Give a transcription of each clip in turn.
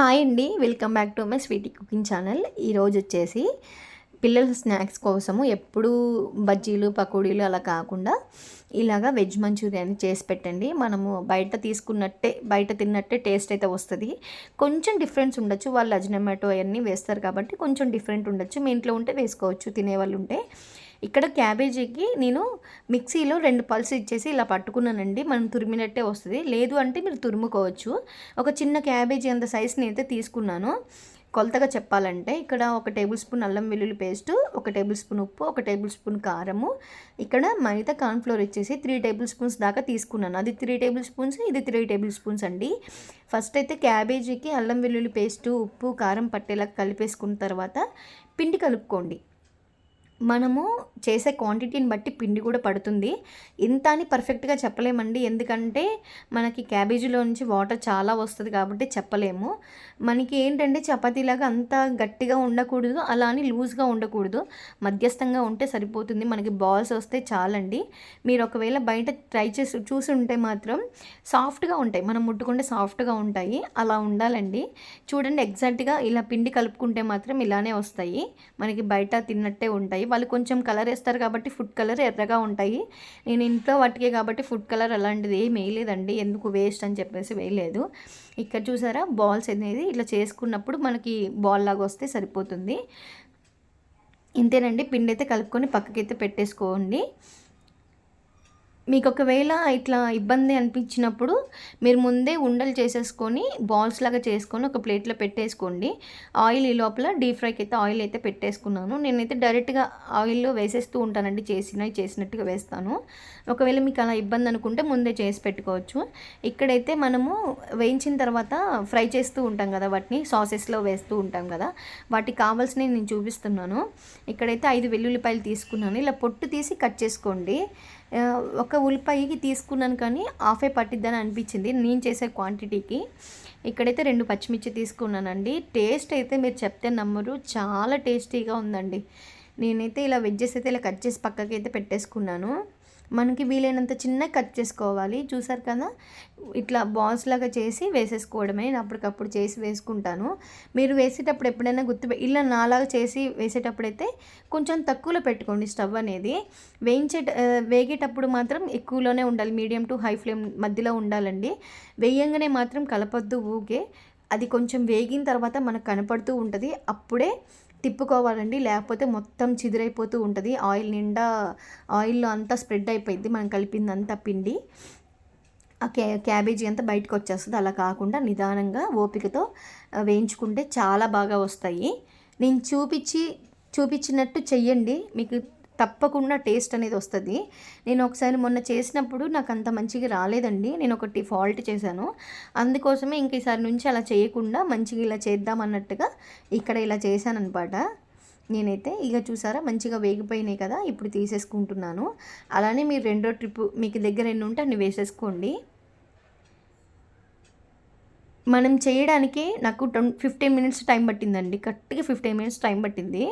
Hi అండి. Welcome back to my sweety cooking channel. ఈరోజు వచ్చేసి పిల్లల స్నాక్స్ కోసము ఎప్పుడూ బజ్జీలు పకోడీలు అలా కాకుండా ఇలాగా వెజ్ మంచూరియాని చేసి పెట్టండి. మనము బయట తీసుకున్నట్టే బయట తిన్నట్టే టేస్ట్ అయితే వస్తుంది. కొంచెం డిఫరెన్స్ ఉండొచ్చు. వాళ్ళు అజినమాటో అవన్నీ వేస్తారు కాబట్టి కొంచెం డిఫరెంట్ ఉండొచ్చు. మీ ఇంట్లో ఉంటే వేసుకోవచ్చు తినేవాళ్ళు ఉంటే. ఇక్కడ క్యాబేజీకి నేను మిక్సీలో రెండు పల్స్ ఇచ్చేసి ఇలా పట్టుకున్నానండి. మనం తురిమినట్టే వస్తుంది. లేదు అంటే మీరు తురుముకోవచ్చు. ఒక చిన్న క్యాబేజీ అంత సైజ్ అయితే తీసుకున్నాను. కొలతగా చెప్పాలంటే ఇక్కడ ఒక టేబుల్ స్పూన్ అల్లం వెల్లుల్లి పేస్ట్ ఒక టేబుల్ స్పూన్ ఉప్పు ఒక టేబుల్ స్పూన్ కారము. ఇక్కడ మైదా కార్న్ఫ్లోర్ ఇచ్చేసి త్రీ టేబుల్ స్పూన్స్ దాకా తీసుకున్నాను. అది త్రీ టేబుల్ స్పూన్స్ ఇది త్రీ టేబుల్ స్పూన్స్ అండి. ఫస్ట్ అయితే క్యాబేజీకి అల్లం వెల్లుల్లి పేస్టు ఉప్పు కారం పట్టేలా కలిపేసుకున్న తర్వాత పిండి కలుపుకోండి. మనము చేసే క్వాంటిటీని బట్టి పిండి కూడా పడుతుంది. ఇంత అని పర్ఫెక్ట్గా చెప్పలేమండి. ఎందుకంటే మనకి క్యాబేజీలో నుంచి వాటర్ చాలా వస్తుంది కాబట్టి చెప్పలేము. మనకి ఏంటంటే చపాతీలాగా అంత గట్టిగా ఉండకూడదు అలా అని లూజ్గా ఉండకూడదు. మధ్యస్థంగా ఉంటే సరిపోతుంది. మనకి బాల్స్ వస్తే చాలండి. మీరు ఒకవేళ బయట ట్రై చేసి చూసి ఉంటే మాత్రం సాఫ్ట్గా ఉంటాయి. మనం ముట్టుకుంటే సాఫ్ట్గా ఉంటాయి. అలా ఉండాలండి. చూడండి ఎగ్జాక్ట్గా ఇలా పిండి కలుపుకుంటే మాత్రం ఇలానే వస్తాయి. మనకి బయట తిన్నట్టే ఉంటాయి. వాళ్ళు కొంచెం కలర్ వేస్తారు కాబట్టి ఫుడ్ కలర్ ఎర్రగా ఉంటాయి. నేను ఇంట్లో వాటికే కాబట్టి ఫుడ్ కలర్ అలాంటిది ఏం వేయలేదండి. ఎందుకు వేస్ట్ అని చెప్పేసి వేయలేదు. ఇక్కడ చూసారా బాల్స్ అనేది ఇట్లా చేసుకున్నప్పుడు మనకి బాల్ లాగా వస్తే సరిపోతుంది. ఇంతేనండి పిండి అయితే కలుపుకొని పక్కకైతే పెట్టేసుకోండి. మీకు ఒకవేళ ఇట్లా ఇబ్బంది అనిపించినప్పుడు మీరు ముందే ఉండలు చేసేసుకొని బాల్స్ లాగా చేసుకొని ఒక ప్లేట్లో పెట్టేసుకోండి. ఆయిల్ ఈ లోపల డీప్ ఫ్రైకి అయితే ఆయిల్ అయితే పెట్టేసుకున్నాను. నేనైతే డైరెక్ట్గా ఆయిల్లో వేసేస్తూ ఉంటానండి. చేసినవి చేసినట్టుగా వేస్తాను. ఒకవేళ మీకు అలా ఇబ్బంది అనుకుంటే ముందే చేసి పెట్టుకోవచ్చు. ఇక్కడైతే మనము వేయించిన తర్వాత ఫ్రై చేస్తూ ఉంటాం కదా వాటిని సాసెస్లో వేస్తూ ఉంటాం కదా. వాటికి కావాల్సినవి నేను చూపిస్తున్నాను. ఇక్కడైతే ఐదు వెల్లుల్లిపాయలు తీసుకున్నాను. ఇలా పొట్టు తీసి కట్ చేసుకోండి. ఒక ఉల్లిపాయకి తీసుకున్నాను కానీ హాఫే పట్టిద్దని అనిపించింది. నేను చేసే క్వాంటిటీకి. ఇక్కడైతే రెండు పచ్చిమిర్చి తీసుకున్నానండి. టేస్ట్ అయితే మీరు చెప్తే నమ్మరు. చాలా టేస్టీగా ఉందండి. నేనైతే ఇలా వెజ్జెస్ అయితే ఇలా కట్ చేసి పక్కకి అయితే పెట్టేసుకున్నాను. మనకి వీలైనంత చిన్న కట్ చేసుకోవాలి. చూసారు కదా? ఇట్లా బాల్స్ లాగా చేసి వేసేసుకోవడమే. నేను అప్పటికప్పుడు చేసి వేసుకుంటాను. మీరు వేసేటప్పుడు ఎప్పుడైనా గుర్తు ఇలా నాలాగా చేసి వేసేటప్పుడైతే కొంచెం తక్కువలో పెట్టుకోండి స్టవ్ అనేది. వేయించే వేగేటప్పుడు మాత్రం ఎక్కువలోనే ఉండాలి. మీడియం టు హై ఫ్లేమ్ మధ్యలో ఉండాలండి. వేయంగానే మాత్రం కలపొద్దు ఊకే అది కొంచెం వేగిన తర్వాత మనకు కనపడుతూ ఉంటుంది. అప్పుడే తిప్పుకోవాలండి. లేకపోతే మొత్తం చిదిరైపోతూ ఉంటుంది. ఆయిల్ నిండా ఆయిల్లో అంతా స్ప్రెడ్ అయిపోయింది. మనం కలిపింది అంతా పిండి. ఆ క్యా క్యాబేజీ అంతా బయటకు వచ్చేస్తుంది అలా కాకుండా నిదానంగా ఓపికతో వేయించుకుంటే చాలా బాగా వస్తాయి. నేను చూపించి చూపించినట్టు చెయ్యండి. మీకు తప్పకుండా టేస్ట్ అనేది వస్తుంది. నేను ఒకసారి మొన్న చేసినప్పుడు నాకు అంత మంచిగా రాలేదండి. నేను ఒకటి ఫాల్ట్ చేశాను. అందుకోసమే ఇంక ఈసారి నుంచి అలా చేయకుండా మంచిగా ఇలా చేద్దాం అన్నట్టుగా ఇక్కడ ఇలా చేశాను అనమాట నేనైతే ఇక చూసారా మంచిగా వేగిపోయినాయి కదా ఇప్పుడు తీసేసుకుంటున్నాను. అలానే మీరు రెండో ట్రిప్ మీకు దగ్గర ఎన్ని ఉంటే అన్ని వేసేసుకోండి. మనం చేయడానికి నాకు ట్వం ఫిఫ్టీన్ మినిట్స్ టైం పట్టిందండి. కరెక్ట్గా ఫిఫ్టీన్ మినిట్స్ టైం పట్టింది.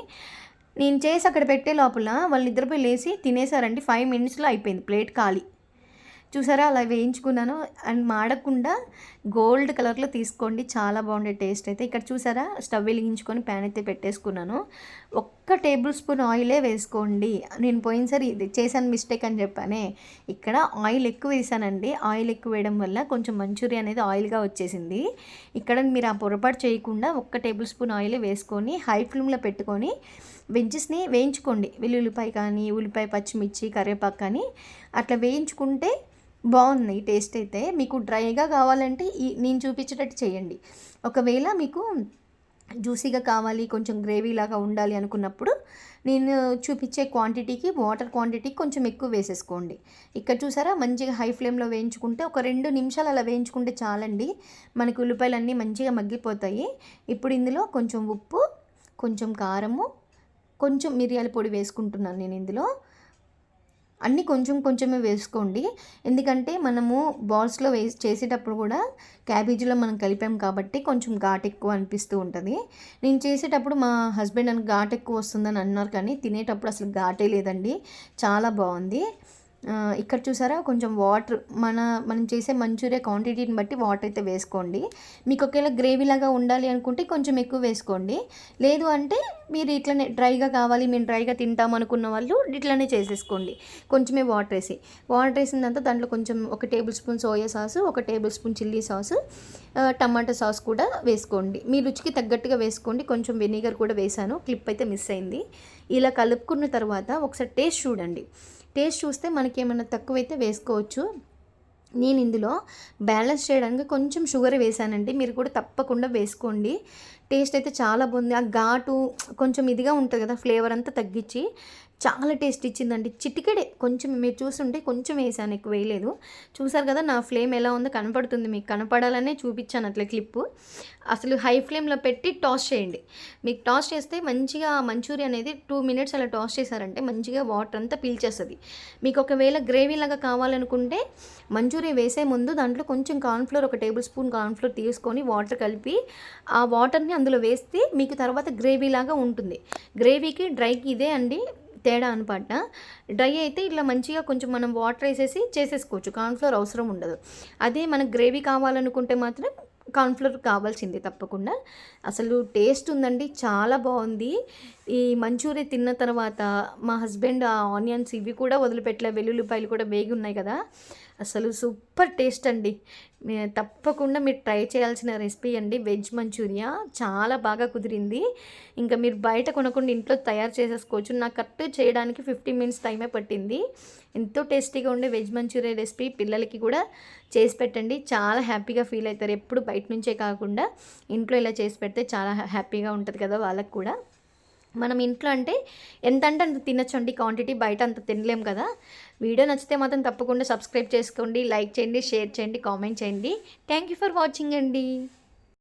నేను చేసి అక్కడ పెట్టే లోపల వాళ్ళు నిద్రపోయి లేచి తినేసారండి. ఫైవ్ మినిట్స్లో అయిపోయింది. ప్లేట్ ఖాళీ. చూసారా? అలా వేయించుకున్నాను. అండ్ మాడకుండా గోల్డ్ కలర్లో తీసుకోండి. చాలా బాగుండే టేస్ట్ అయితే. ఇక్కడ చూసారా? స్టవ్ వెలిగించుకొని ప్యాన్ అయితే పెట్టేసుకున్నాను. ఒక్క టేబుల్ స్పూన్ ఆయిలే వేసుకోండి. నేను పోయినసారి ఇది చేశాను మిస్టేక్ అని చెప్పానే. ఇక్కడ ఆయిల్ ఎక్కువ వేసానండి. ఆయిల్ ఎక్కువ వేయడం వల్ల కొంచెం మంచూరియా అనేది ఆయిల్గా వచ్చేసింది. ఇక్కడ మీరు ఆ పొరపాటు చేయకుండా ఒక్క టేబుల్ స్పూన్ ఆయిల్ వేసుకొని హై ఫ్లేమ్లో పెట్టుకొని వెజ్జెస్ని వేయించుకోండి. వెల్లుల్లిపాయ కానీ ఉల్లిపాయ పచ్చిమిర్చి కరివేపాకు కానీ అట్లా వేయించుకుంటే బాగుంది టేస్ట్ అయితే. మీకు డ్రైగా కావాలంటే ఈ నేను చూపించేటట్టు చేయండి. ఒకవేళ మీకు జ్యూసీగా కావాలి కొంచెం గ్రేవీ లాగా ఉండాలి అనుకున్నప్పుడు నేను చూపించే క్వాంటిటీకి వాటర్ క్వాంటిటీ కొంచెం ఎక్కువ వేసేసుకోండి. ఇక్కడ చూసారా? మంచిగా హై ఫ్లేమ్లో వేయించుకుంటే ఒక రెండు నిమిషాలు అలా వేయించుకుంటే చాలండి. మనకి ఉల్లిపాయలన్నీ మంచిగా మగ్గిపోతాయి. ఇప్పుడు ఇందులో కొంచెం ఉప్పు కొంచెం కారము కొంచెం మిరియాల పొడి వేసుకుంటున్నాను నేను ఇందులో. అన్నీ కొంచెం కొంచెమే వేసుకోండి. ఎందుకంటే మనము బాల్స్లో వేసి చేసేటప్పుడు కూడా క్యాబేజీలో మనం కలిపాం కాబట్టి కొంచెం ఘాట్ ఎక్కువ అనిపిస్తూ ఉంటుంది. నేను చేసేటప్పుడు మా హస్బెండ్ అని ఘాట్ ఎక్కువ వస్తుందని అన్నారు కానీ తినేటప్పుడు అసలు ఘాటే లేదండి. చాలా బాగుంది. ఇక్కడ చూసారా? కొంచెం వాటర్ మన మనం చేసే మంచూరియా క్వాంటిటీని బట్టి వాటర్ అయితే వేసుకోండి. మీకు ఒకవేళ గ్రేవీ లాగా ఉండాలి అనుకుంటే కొంచెం ఎక్కువ వేసుకోండి. లేదు అంటే మీరు ఇట్లనే డ్రైగా కావాలి మేము డ్రైగా తింటాం అనుకున్న వాళ్ళు ఇట్లనే చేసేసుకోండి. కొంచెమే వాటర్ వేసి. వాటర్ వేసిన తర్వాత దాంట్లో కొంచెం ఒక టేబుల్ స్పూన్ సోయా సాస్ ఒక tablespoon chilli sauce tomato sauce కూడా వేసుకోండి. మీ రుచికి తగ్గట్టుగా వేసుకోండి. కొంచెం వెనిగర్ కూడా వేసాను క్లిప్ అయితే మిస్ అయింది. ఇలా కలుపుకున్న తర్వాత ఒకసారి టేస్ట్ చూడండి. టేస్ట్ చూస్తే మనకి ఏమైనా తక్కువైతే వేసుకోవచ్చు. నేను ఇందులో బ్యాలెన్స్ చేయడానికి కొంచెం షుగర్ వేసానండి. మీరు కూడా తప్పకుండా వేసుకోండి. టేస్ట్ అయితే చాలా బాగుంది. ఆ ఘాటు కొంచెం ఇదిగా ఉంటుంది కదా ఫ్లేవర్ అంతా తగ్గించి. చాలా టేస్ట్ ఇచ్చిందండి. చిటికెడే కొంచెం మీరు చూస్తుంటే కొంచెం వేసాను ఎక్కువ వేయలేదు. చూసారు కదా నా ఫ్లేమ్ ఎలా ఉందో కనపడుతుంది మీకు. కనపడాలనే చూపించాను అట్లా క్లిప్పు అసలు హై ఫ్లేమ్లో పెట్టి టాస్ చేయండి. మీకు టాస్ చేస్తే మంచిగా మంచూరియా అనేది టూ మినిట్స్ అలా టాస్ చేశారంటే మంచిగా వాటర్ అంతా పీల్చేస్తుంది. మీకు ఒకవేళ గ్రేవీ లాగా కావాలనుకుంటే మంచూరియా వేసే ముందు దాంట్లో కొంచెం కార్న్ఫ్లోర్ ఒక టేబుల్ స్పూన్ కార్న్ఫ్లోర్ తీసుకొని వాటర్ కలిపి ఆ వాటర్ని అందులో వేస్తే మీకు తర్వాత గ్రేవీ లాగా ఉంటుంది. గ్రేవీకి డ్రైకి ఇదే అండి. తేడా అనమాట డ్రై అయితే ఇట్లా మంచిగా కొంచెం మనం వాటర్ వేసేసి చేసేసుకోవచ్చు. కార్న్ఫ్లోర్ అవసరం ఉండదు. అదే మనకు గ్రేవీ కావాలనుకుంటే మాత్రం కార్న్ఫ్లోర్ కావాల్సిందే తప్పకుండా. అసలు టేస్ట్ ఉందండి. చాలా బాగుంది. ఈ మంచూరియా తిన్న తర్వాత మా హస్బెండ్ ఆ ఆనియన్స్ ఇవి కూడా వదిలిపెట్టలే. వెల్లుల్లిపాయలు కూడా వేగి ఉన్నాయి కదా. అసలు సూపర్ టేస్ట్ అండి. తప్పకుండా మీరు ట్రై చేయాల్సిన రెసిపీ అండి. వెజ్ మంచూరియా చాలా బాగా కుదిరింది. ఇంకా మీరు బయట కొనకుండా ఇంట్లో తయారు చేసేసుకోవచ్చు. నాకు కరెక్ట్ చేయడానికి ఫిఫ్టీ మినిట్స్ టైమే పట్టింది. ఎంతో టేస్టీగా ఉండే వెజ్ మంచూరియా రెసిపీ పిల్లలకి కూడా చేసి పెట్టండి. చాలా హ్యాపీగా ఫీల్ అవుతారు. ఎప్పుడు బయట నుంచే కాకుండా ఇంట్లో ఇలా చేసి పెడితే చాలా హ్యా- హ్యాపీగా ఉంటుంది కదా వాళ్ళకి కూడా. మనం ఇంట్లో అంటే ఎంత అంటే అంత తినచ్చండి క్వాంటిటీ బయట అంత తినలేం కదా. వీడియో నచ్చితే మాత్రం తప్పకుండా సబ్స్క్రైబ్ చేసుకోండి లైక్ చేయండి షేర్ చేయండి కామెంట్ చేయండి. థ్యాంక్ యూ ఫర్ వాచింగ్ అండి.